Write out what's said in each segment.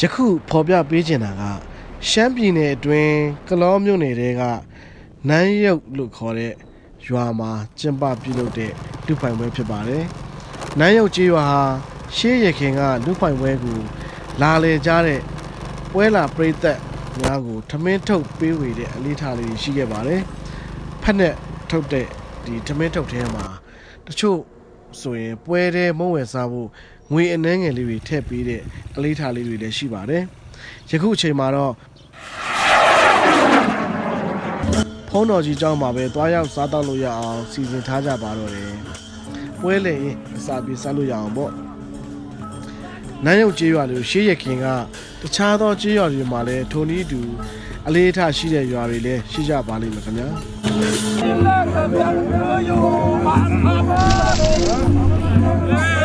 ယခုဖော်ပြပေးချင်တာကရှမ်းပြည်နယ်အတွင်းကလောမြို့နယ်တဲကနန်းရုပ်လို့ခေါ်တဲ့ရွာမှာကျင်းပပြုလုပ်တဲ့လူပိုင်ပွဲဖြစ်ပါတယ်။နန်းရုပ်ကြီးရွာဟာရှေးရခင်ကလူပိုင်ပွဲကိုလာလေကြတဲ့ပွဲလာပရိသတ်များကိုထမင်းထုတ်ပေးဝေတဲ့အလေးထားလေးရှိခဲ့ပါတယ်။ဖက်နဲ့ထုတ်တဲ့ဒီထမင်းထုတ်ထဲမှာတချို့ဆိုရင်ပွဲတဲ့မုံဝယ်စားဖို့ ငွေအနှဲငယ်လေးတွေထည့်ပေးတဲ့အလေးထားလေးတွေလည်းရှိပါတယ်။ယခုအချိန်မှာတော့ဖုန်းတော်ကြီးเจ้าမှာပဲတွားရောက်စားတော့လို့ရအောင်စီစဉ်ထားကြပါတော့တယ်။ပွဲလေရင်အစာပြေစားလို့ရအောင်ပေါ့။နန်းရုပ်ကျေးရွာလိုရှေးရခင်ကတခြားသောကျေးရွာတွေမှာလည်းထိုနည်းတူအလေးထားရှိတဲ့ရွာတွေလည်းရှိကြပါလိမ့်မယ်ခင်ဗျာ။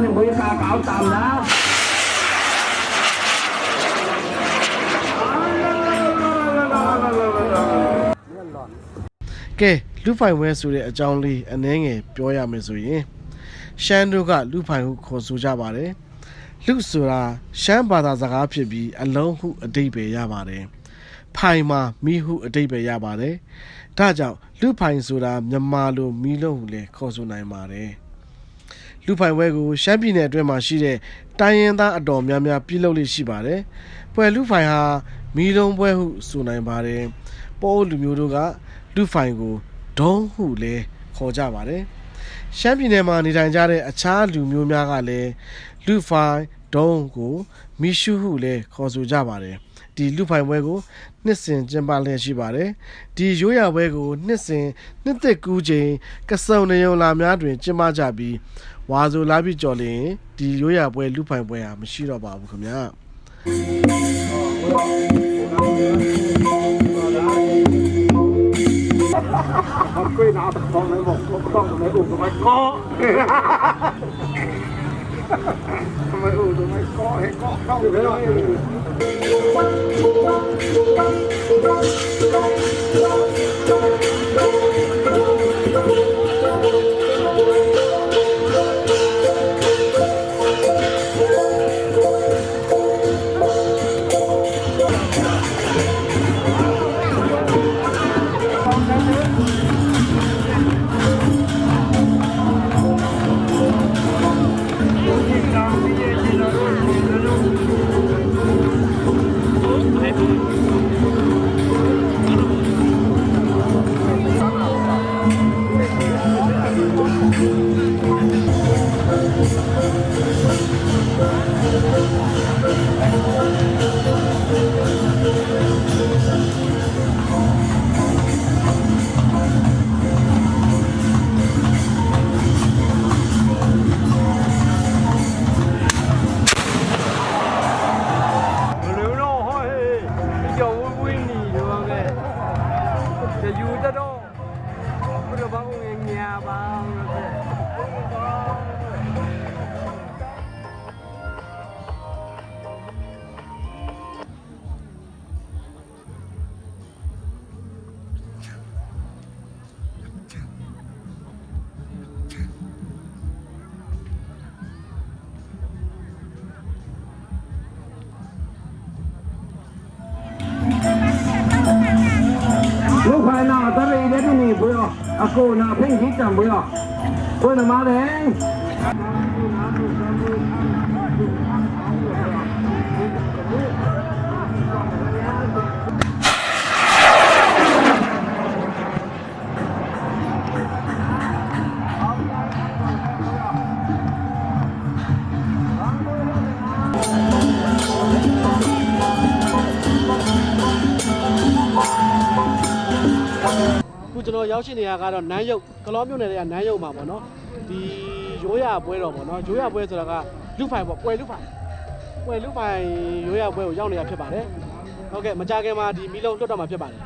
ကစားတဲ့ဘွေကာကောက်တမ်းလားကဲလူဖိုင်ဝဲဆိုတဲ့အကြောင်းလေးအနည်းငယ်ပြောရမယ်ဆိုရင်ရှမ်းတို့ကလူဖိုင်ဟုခေါ်ဆိုကြပါတယ်လူဆိုတာရှမ်းဘာသာစကားဖြစ်ပြီးအလုံးဟုအတိတ်ပဲရပါတယ်ဖိုင်မှာမိဟုအတိတ်ပဲရပါတယ်ဒါကြောင့်လူဖိုင်ဆိုတာမြန်မာလိုမီလုံးဟုလည်းခေါ်ဆိုနိုင်ပါတယ် လူဖိုင်ဝဲကိုရှမ်းပြည်နယ်အတွင်းမှာရှိတဲ့တိုင်းရင်းသားအတော်များများပြုလုပ်လို့ရှိပါတယ်ပွဲလူဖိုင်ဟာမီလုံးပွဲဟုဆိုနိုင်ပါတယ်ပိုးလူမျိုးတို့ကလူဖိုင်ကိုဒုံးဟုလည်းခေါ်ကြပါတယ်။ရှမ်းပြည်နယ်မှာနေထိုင်ကြတဲ့အခြားလူမျိုးများကလည်းလူဖိုင်ဒုံးကိုမီရှုဟုလည်းခေါ်ဆိုကြပါတယ်။ဒီလူဖိုင်ပွဲကိုနှစ်စဉ်ကျင်းပလျက်ရှိပါတယ်။ဒီရိုးရာပွဲကိုနှစ်စဉ်နှစ်သက်ကူးချိန်ကစုံနေုံလာများတွင်ကျင်းပကြပြီး ဝါဆိုလာပြီးကြော်လျင်ဒီရိုးရာပွဲလူဖိုင်ပွဲဟာမရှိတော့ပါဘူးခင်ဗျာ။ကိုယ်နာတော့မဟုတ်တော့မဟုတ်တော့မကောမဟုတ်တော့မကောဟဲ့ကောကောက်တယ် င်းင 阿哥那 nak 不要我的妈人 ကျွန်တော်ရောက်ရှိနေရကတော့နန်းရုပ်ကလောမြို့နယ်တွေကနန်းရုပ်မှာပေါ့နော်ဒီရိုးရပွဲတော်ပေါ့နော်ရိုးရပွဲဆိုတာကလူဖိုင်ပေါ့ပွဲလူဖိုင်ပွဲလူပိုင်ရိုးရပွဲကိုရောက်နေတာဖြစ်ပါတယ်ဟုတ်ကဲ့မကြခင်မှာဒီမီလုံးလွတ်တော့မှာဖြစ်ပါတယ်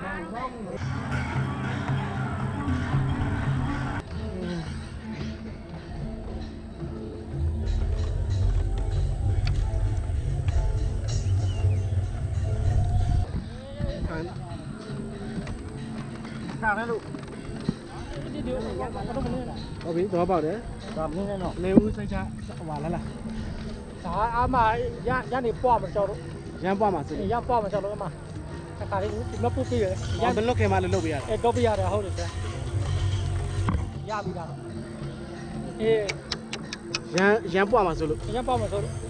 ခါနဲ့လို့ဟုတ်ပြီတော့ပေါက်တယ်ဒါမင်းနဲ့တော့လေဦးစိတ်ချဟိုပါလားလားဒါအမရရနေပွားမကြောက်တော့ရမ်းပွားမှာစစ်ရပွားမကြောက်တော့အမအခါလေးကမပုတ်ပြရရမ်းဘလွတ်ခင်မှာလည်းလုပ်ပေးရတယ်အဲတော့ပြရတယ်ဟုတ်တယ်ဆရာရပြီလားအေးရမ်းရမ်းပွားမှာဆိုလို့ရပွားမဆိုတော့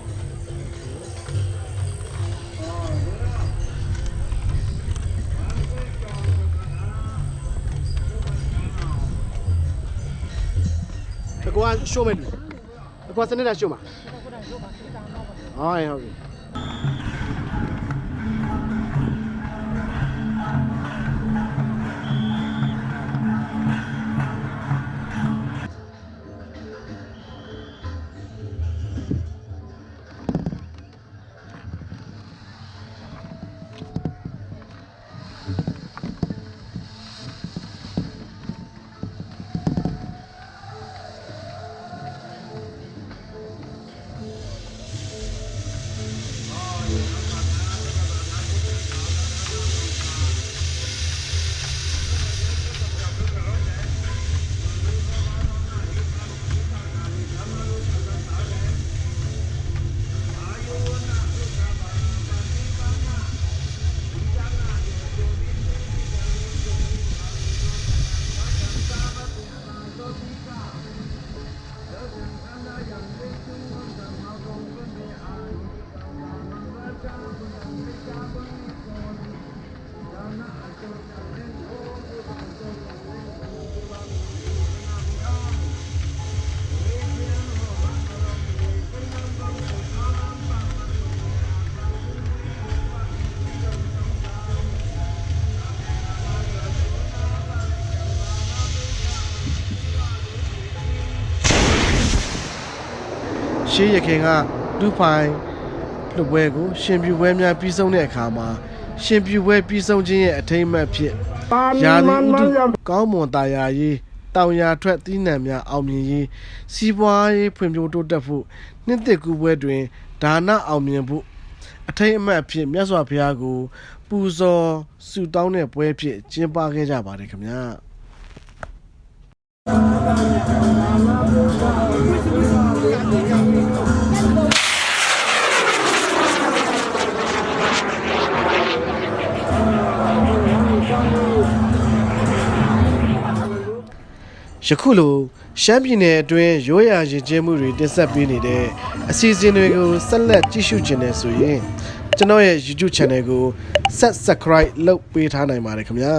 အကွာရှိုးမယ်လူအကွာစနစ်တာရှိုးမှာဟုတ်ရင်ဟုတ်ပြီ ရှေးရခင်ကလူပိုင်လူပွဲကိုရှင်ပြူပွဲများပြီးဆုံးတဲ့အခါမှာရှင်ပြူပွဲပြီးဆုံးခြင်းရဲ့အထိမ်းအမှတ်ဖြစ်ယာလီဥတုကောင်းမွန်တာယာရေးတောင်ယာထွက်သီးနှံများအောင်မြင်ရေးစီးပွားရေးဖွံ့ဖြိုးတိုးတက်ဖို့နှစ်သက်ကူပွဲတွင်ဒါနအောင်မြင်ဖို့အထိမ်းအမှတ်အဖြစ်မြတ်စွာဘုရားကို ပူဇော်ဆုတောင်းတဲ့ပွဲဖြစ်ကျင်းပခဲ့ကြပါတယ်ခင်ဗျာ ယခုလိုရှမ်းပြည်နယ်အတွင်းရိုးရာရင်ကျင်းမှုတွေတင်ဆက်ပေးနေတဲ့အစီအစဉ်တွေကိုဆက်လက်ကြည့်ရှုခြင်းနဲ့ဆိုရင်ကျွန်တော်ရဲ့ YouTube Channel ကို Subscribe လုပ်ပေးထားနိုင်ပါတယ်ခင်ဗျာ